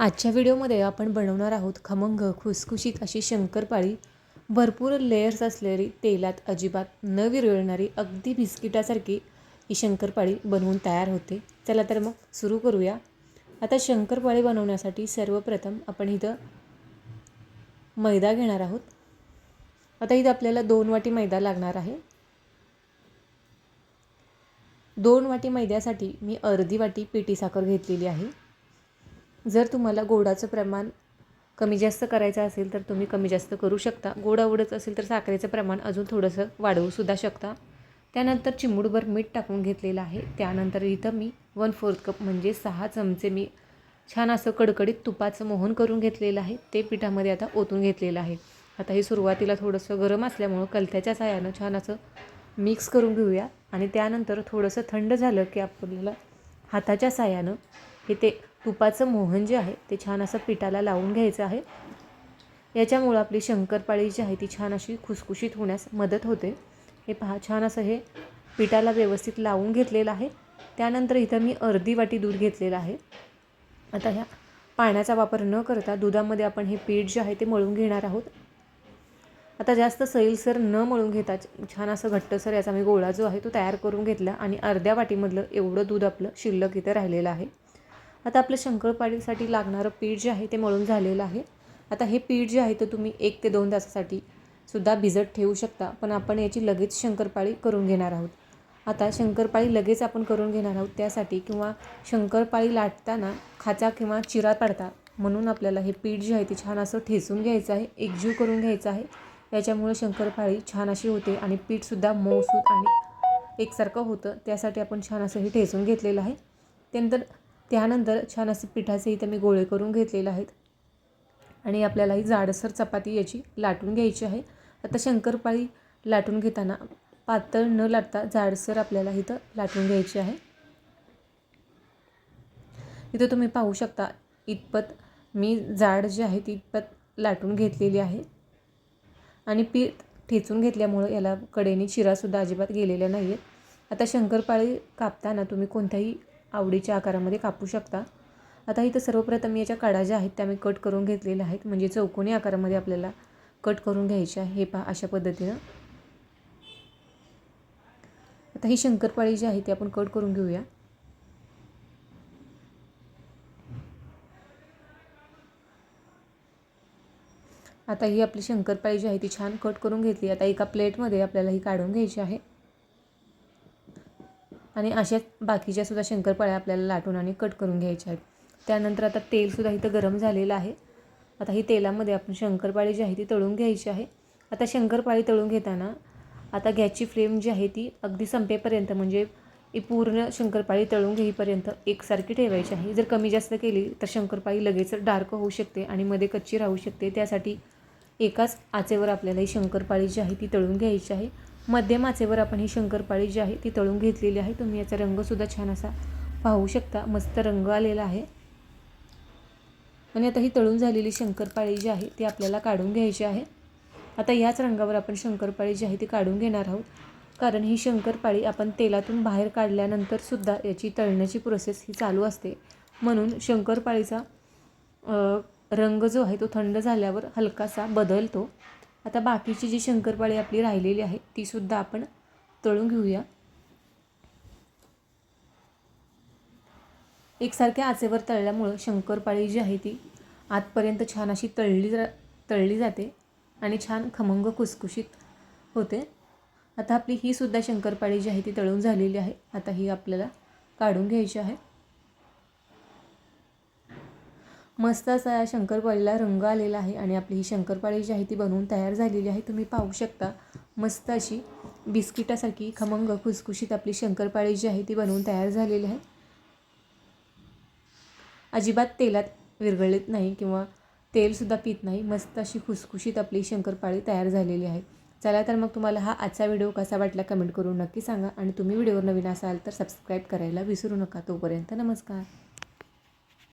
आजच्या व्हिडिओमध्ये आपण बनवणार आहोत खमंग खुसखुशीत अशी शंकरपाळी. भरपूर लेयर्स असलेली तेलात अजिबात न विरळणारी अगदी बिस्किटासारखी ही शंकरपाळी बनवून तयार होते. चला तर मग सुरू करूया. आता शंकरपाळी बनवण्यासाठी सर्वप्रथम आपण इथं मैदा घेणार आहोत. आता इथं आपल्याला दोन वाटी मैदा लागणार आहे. दोन वाटी मैद्यासाठी मी अर्धी वाटी पिठी साखर घेतलेली आहे. जर तुम्हाला गोडाचं प्रमाण कमी जास्त करायचं असेल तर तुम्ही कमी जास्त करू शकता. गोड आवडत असेल तर साखरेचं प्रमाण अजून थोडंसं वाढवूसुद्धा शकता. त्यानंतर चिमूडभर मीठ टाकून घेतलेलं आहे. त्यानंतर इथं मी वन फोर्थ कप म्हणजे सहा चमचे मी छान असं कडकडीत तुपाचं मोहन करून घेतलेलं आहे. ते पिठामध्ये आता ओतून घेतलेलं आहे. आता हे सुरुवातीला थोडंसं गरम असल्यामुळं कलथ्याच्या साह्यानं छान असं मिक्स करून घेऊया. आणि त्यानंतर थोडंसं थंड झालं की आपल्याला हाताच्या साह्यानं हे ते तुपाचं मोहन जे आहे ते छान असं पिठाला लावून घ्यायचं आहे. याच्यामुळं आपली शंकरपाळी जी आहे ती छान अशी खुसखुशीत होण्यास मदत होते. हे पहा छान असं हे पिठाला व्यवस्थित लावून घेतलेलं आहे. त्यानंतर इथं मी अर्धी वाटी दूध घेतलेलं आहे. आता ह्या पाण्याचा वापर न करता दुधामध्ये आपण हे पीठ जे आहे ते मळून घेणार आहोत. आता जास्त सैलसर न मळून घेता छान असं घट्टसर याचा मी गोळा जो आहे तो तयार करून घेतला आणि अर्ध्या वाटीमधलं एवढं दूध आपलं शिल्लक इथं राहिलेलं आहे. आता आपलं शंकरपाळीसाठी लागणारं पीठ जे आहे ते मळून झालेलं आहे. आता हे पीठ जे आहे ते तुम्ही एक ते दोन तासासाठी सुद्धा भिजत ठेवू शकता पण आपण याची लगेच शंकरपाळी करून घेणार आहोत. आता शंकरपाळी लगेच आपण करून घेणार आहोत त्यासाठी किंवा शंकरपाळी लाटताना खाचा किंवा चिरा पाडता म्हणून आपल्याला हे पीठ जे आहे ते छान असं ठेचून घ्यायचं आहे एकजीव करून घ्यायचं आहे. याच्यामुळे शंकरपाळी छान अशी होते आणि पीठसुद्धा मऊसूत आणि एकसारखं होतं. त्यासाठी आपण छान असं हे ठेचून घेतलेलं आहे. त्यानंतर त्यानंतर छान असे पिठाचे इथं मी गोळे करून घेतलेले आहेत. आणि आपल्याला ही जाडसर चपाती याची लाटून घ्यायची आहे. आता शंकरपाळी लाटून घेताना पातळ न लाटता जाडसर आपल्याला इथं लाटून घ्यायची आहे. इथं तुम्ही पाहू शकता इतपत मी जाड जी आहे ती इतपत लाटून घेतलेली आहे. आणि पीठ ठेचून घेतल्यामुळं याला कडेने चिरासुद्धा अजिबात गेलेल्या नाही आहेत आता शंकरपाळी कापताना तुम्ही कोणत्याही आवडीच्या आकारामध्ये कापू शकता. आता इथं सर्वप्रथम याच्या काढा ज्या आहेत त्या मी कट करून घेतलेल्या आहेत. म्हणजे चौकोनी आकारामध्ये आपल्याला कट करून घ्यायच्या हे पहा अशा पद्धतीनं. आता ही शंकरपाळी जी आहे ती आपण कट करून घेऊया. आता ही आपली शंकरपाळी जी आहे ती छान कट करून घेतली. आता एका प्लेटमध्ये आपल्याला ही काढून घ्यायची आहे. आणि अशाच बाकीच्या सुद्धा शंकरपाळ्या आपल्याला लाटून आणि कट करून घ्यायच्या आहेत. त्यानंतर आता तेलसुद्धा इथं गरम झालेलं आहे. आता ही तेलामध्ये आपण शंकरपाळी जी आहे ती तळून घ्यायची आहे. आता शंकरपाळी तळून घेताना आता गॅसची फ्लेम जी आहे ती अगदी संपेपर्यंत म्हणजे ही पूर्ण शंकरपाळी तळून घेईपर्यंत एकसारखी ठेवायची आहे. जर कमी जास्त केली तर शंकरपाळी लगेच डार्क होऊ शकते आणि मध्ये कच्ची राहू शकते. त्यासाठी एकाच आचेवर आपल्याला ही शंकरपाळी जी आहे ती तळून घ्यायची आहे. मध्यम आचेवर आपण ही शंकरपाळी जी आहे ती तळून घेतलेली आहे. तुम्ही याचा रंगसुद्धा छान असा पाहू शकता. मस्त रंग आलेला आहे. आणि आता ही तळून झालेली शंकरपाळी जी आहे ती आपल्याला काढून घ्यायची आहे. आता याच रंगावर आपण शंकरपाळी जी आहे ती काढून घेणार आहोत. कारण ही शंकरपाळी आपण तेलातून बाहेर काढल्यानंतरसुद्धा याची तळण्याची प्रोसेस ही चालू असते. म्हणून शंकरपाळीचा रंग जो आहे तो थंड झाल्यावर हलकासा बदलतो. आता बाकीची जी शंकरपाळी आपली राहिलेली आहे तीसुद्धा आपण तळून घेऊया. एकसारख्या आचेवर तळल्यामुळं शंकरपाळी जी आहे ती आतपर्यंत छान अशी तळली जा तळली जाते आणि छान खमंग कुसकुशीत होते. आता आपली ही सुद्धा शंकरपाळी जी आहे ती तळून झालेली आहे. आता ही आपल्याला काढून घ्यायची आहे. मस्त असा या शंकरपाळीला रंग आलेला आहे आणि आपली ही शंकरपाळी जी आहे ती बनवून तयार झालेली आहे. तुम्ही पाहू शकता मस्त अशी बिस्किटासारखी खमंग खुसखुशीत आपली शंकरपाळी जी आहे ती बनवून तयार झालेली आहे. अजिबात तेलात विरघळत नाही किंवा तेलसुद्धा पित नाही. मस्त अशी खुसखुशीत आपली शंकरपाळी तयार झालेली आहे. चला तर मग तुम्हाला हा आजचा व्हिडिओ कसा वाटला कमेंट करून नक्की सांगा आणि तुम्ही व्हिडिओवर नवीन असाल तर सबस्क्राईब करायला विसरू नका. तोपर्यंत नमस्कार.